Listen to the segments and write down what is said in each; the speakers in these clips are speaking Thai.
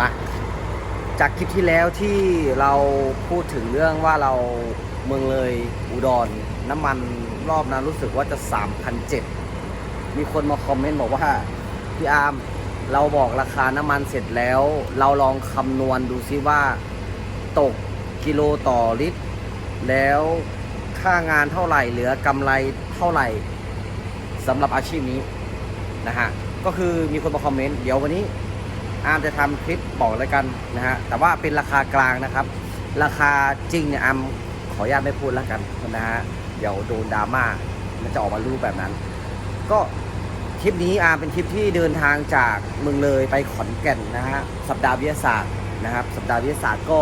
มาจากคลิปที่แล้วที่เราพูดถึงเรื่องว่าเราเมืองเลยอุดรน้ำมันรอบนั้นรู้สึกว่าจะ3,007มีคนมาคอมเมนต์บอกว่าพี่อาร์มเราบอกราคาน้ำมันเสร็จแล้ว เราลองคำนวณดูซิว่า ตกกิโลต่อลิตร แล้วค่างานเท่าไหร่เหลือกำไรเท่าไหร่สำหรับอาชีพนี้นะฮะก็คือมีคนมาคอมเมนต์เดี๋ยววันนี้ อาร์มจะทำคลิปบอกแล้วกันนะฮะแต่ว่าเป็นราคากลางนะครับ ราคาจริงเนี่ยอาร์มขออนุญาตไม่พูดแล้วกันนะฮะเดี๋ยวโดนดราม่ามันจะออกมารูปแบบนั้น ก็ทริปนี้อาร์มเป็นทริปที่เดินทางจากเมืองเลยไปขอนแก่นนะฮะสัปดาห์วิทยาศาสตร์นะครับสัปดาห์วิทยาศาสตร์ก็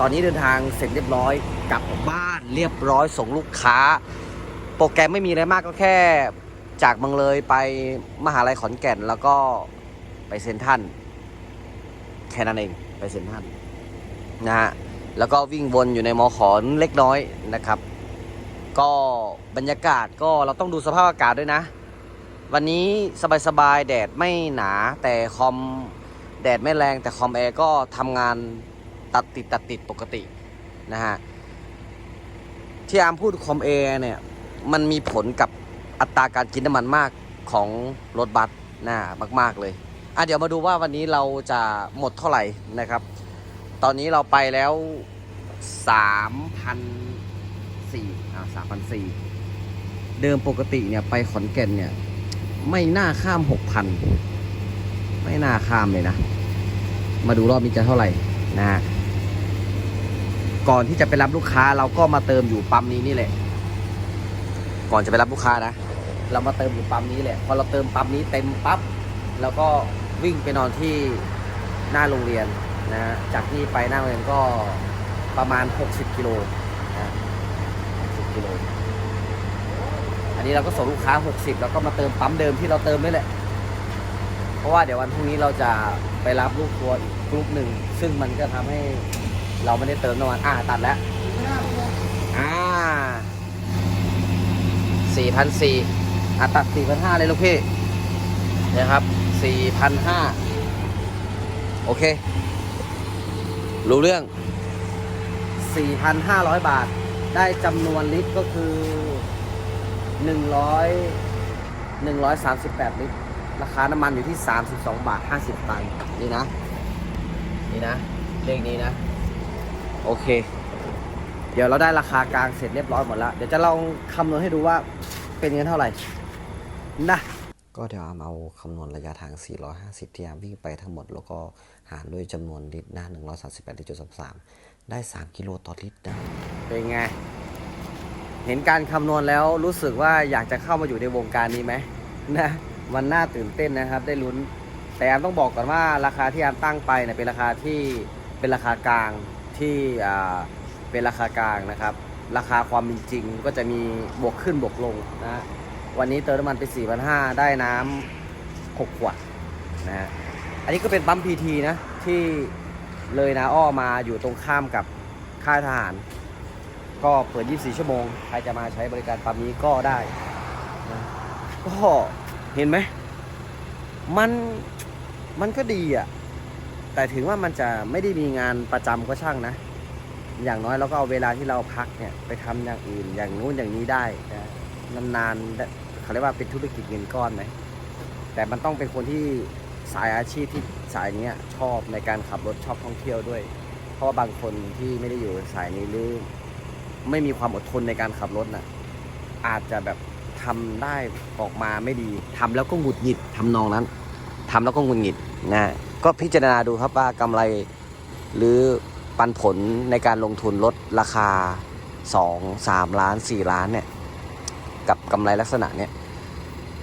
ตอนนี้เดินทางเสร็จเรียบร้อยกลับบ้านเรียบร้อยส่งลูกค้า โปรแกรมไม่มีอะไรมากก็แค่จากเมืองเลยไปมหาลัยขอนแก่นแล้วก็ไปเซนทัน แค่นั้นเองไปเซ็นทรัลนะฮะแล้วก็วิ่งวนอยู่ในมอขอนเล็กน้อยนะครับ ก็บรรยากาศก็เราต้องดูสภาพอากาศด้วยนะ วันนี้สบายๆแดดไม่หนาแต่คอมแดดไม่แรงแต่คอมแอร์ก็ทำงานตัดติดตัดติดปกตินะฮะที่อามพูดคอมแอร์เนี่ยมันมีผลกับอัตราการกินน้ำมันมากของรถบัสนะมาก ๆ เลย อะเดี๋ยวมาดูว่าวันนี้เราจะหมดเท่าไหร่นะครับ ตอนนี้เราไปแล้วสามพันสี่อ่าสามพันสี่เดิมปกติเนี่ยไปขอนแก่นเนี่ย ไม่น่าข้ามหกพันไม่น่าข้ามเลยนะ มาดูรอบนี้จะเท่าไหร่นะฮะก่อนที่จะไปรับลูกค้าเราก็มาเติมอยู่ปั๊มนี้นี่แหละ ก่อนจะไปรับลูกค้านะ เรามาเติมอยู่ปั๊มนี้แหละ พอเราเติมปั๊มนี้เต็มปั๊บ แล้วก็ วิ่งไปนอนที่หน้าโรงเรียนนะจากที่ไปหน้าโรงเรียนก็ประมาณ 60 กิโลนะ60กิโล อันนี้เราก็ส่งลูกค้า 60 แล้วก็มาเติมปั๊มเดิมที่เราเติมนี่แหละ เพราะว่าเดี๋ยววันพรุ่งนี้เราจะไปรับลูกทัวร์อีกกลุ่มหนึ่ง ซึ่งมันก็ทำให้เราไม่ได้เติมน้ำมัน อ่าตัดแล้ว อ่าสี่พันสี่อะตัดสี่พันห้าเลยลูกพี่นะครับ 4,500 โอเค รู้เรื่อง 4,500 บาท ได้จำนวนลิตรก็คือ 100 138 ลิตร ราคาน้ำมันอยู่ที่ 32 บาท 50 ตังค์นี่นะ นี่นะ เลขนี้นะ โอเค เดี๋ยวเราได้ราคากลางเสร็จเรียบร้อยหมดแล้ว เดี๋ยวจะลองคำนวณให้ดูว่าเป็นเงินเท่าไหร่นะ ก็เดี๋ยวอามเอาคำนวณระยะทาง 450 ที่อามวิ่งไปทั้งหมด แล้วก็หารด้วยจำนวนลิตรหน้า138.33 ได้ 3 กิโลต่อลิตรนะเป็นไง เห็นการคำนวณแล้วรู้สึกว่าอยากจะเข้ามาอยู่ในวงการนี้ไหมนะมันน่าตื่นเต้นนะครับ ได้ลุ้นแต่อามต้องบอกก่อนว่าราคาที่อามตั้งไปเนี่ยเป็นราคาที่เป็นราคากลางที่อ่าเป็นราคากลางนะครับ ราคาความเป็นจริงก็จะมีบวกขึ้นบวกลงนะ วันนี้เติมน้ำมันไป 4,500 ได้น้ำ6ขวดนะฮะ อันนี้ก็เป็นปั๊มพีทีนะ ที่เลยนาอ้อมาอยู่ตรงข้ามกับค่ายทหาร ก็เปิด 24 ชั่วโมง ใครจะมาใช้บริการปั๊มนี้ก็ได้นะก็เห็นไหม มัน มันก็ดีอะแต่ถึงว่ามันจะไม่ได้มีงานประจำก็ช่างนะ อย่างน้อยเราก็เอาเวลาที่เราพักเนี่ย ไปทำอย่างอื่นอย่างนู้นอย่างนี้ได้นะนานๆ เขาเรียกว่าเป็นธุรกิจเงินก้อนไหมแต่มันต้องเป็นคนที่สายอาชีพที่สายนี้ชอบในการขับรถชอบท่องเที่ยวด้วย เพราะว่าบางคนที่ไม่ได้อยู่สายนี้หรือไม่มีความอดทนในการขับรถน่ะอาจจะแบบทำได้ออกมาไม่ดีทำแล้วก็หงุดหงิดทำนองนั้นทำแล้วก็หงุดหงิดนะก็พิจารณาดูครับว่ากำไรหรือปันผลในการลงทุนลดราคา 2 3 ล้าน 4 ล้านเนี่ยกับกำไรลักษณะเนี้ย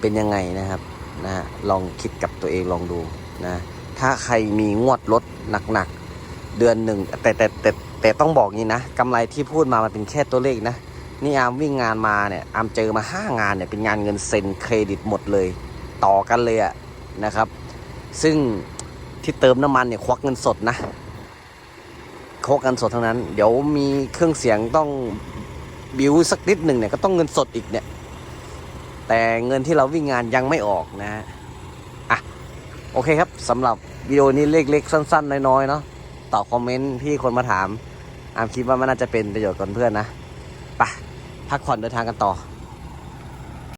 เป็นยังไงนะครับนะฮะลองคิดกับตัวเองลองดูนะถ้าใครมีงวดรถหนักๆ เดือนหนึ่งแต่แต่แต่แต่ต้องบอกงี้นะกำไรที่พูดมามันเป็นแค่ตัวเลขนะนี่อามวิ่งงานมาเนี่ยอามเจอมาห้างานเนี่ยเป็นงานเงินเซ็นเครดิตหมดเลย ต่อกันเลยอะนะครับ ซึ่งที่เติมน้ำมันเนี่ยควักเงินสดนะควักเงินสดทั้งนั้น เดี๋ยวมีเครื่องเสียงต้องบิวสักนิดหนึ่งเนี่ยก็ต้องเงินสดอีกเนี่ย แต่เงินที่เราวิ่งงานยังไม่ออกนะฮะอะโอเคครับสำหรับวิดีโอนี้เล็กๆสั้น ๆ น้อยๆเนาะตอบคอมเมนต์ที่คนมาถามอามคิดว่ามันน่าจะเป็นประโยชน์กับเพื่อนนะไปพักผ่อนเดินทางกันต่อ